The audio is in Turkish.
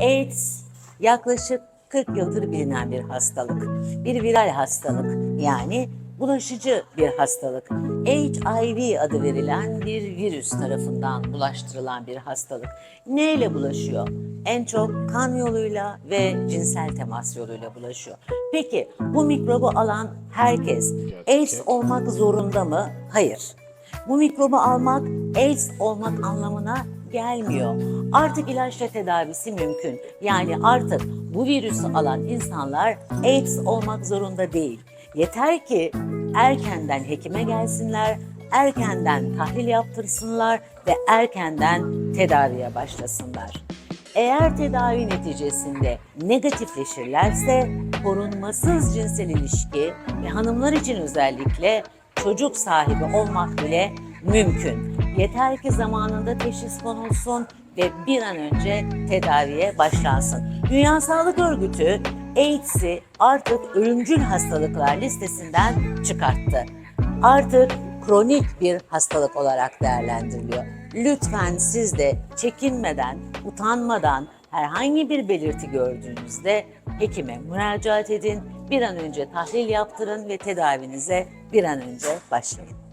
AIDS yaklaşık 40 yıldır bilinen bir hastalık. Bir viral hastalık yani bulaşıcı bir hastalık. HIV adı verilen bir virüs tarafından bulaştırılan bir hastalık. Neyle bulaşıyor? En çok kan yoluyla ve cinsel temas yoluyla bulaşıyor. Peki bu mikrobu alan herkes AIDS olmak zorunda mı? Hayır. Bu mikrobu almak AIDS olmak anlamına gelmiyor. Artık ilaçla tedavisi mümkün. Yani artık bu virüsü alan insanlar AIDS olmak zorunda değil. Yeter ki erkenden hekime gelsinler, erkenden tahlil yaptırsınlar ve erkenden tedaviye başlasınlar. Eğer tedavi neticesinde negatifleşirlerse korunmasız cinsel ilişki ve hanımlar için özellikle çocuk sahibi olmak bile mümkün. Yeter ki zamanında teşhis konulsun ve bir an önce tedaviye başlansın. Dünya Sağlık Örgütü AIDS'i artık ölümcül hastalıklar listesinden çıkarttı. Artık kronik bir hastalık olarak değerlendiriliyor. Lütfen siz de çekinmeden, utanmadan herhangi bir belirti gördüğünüzde hekime müracaat edin. Bir an önce tahlil yaptırın ve tedavinize bir an önce başlayın.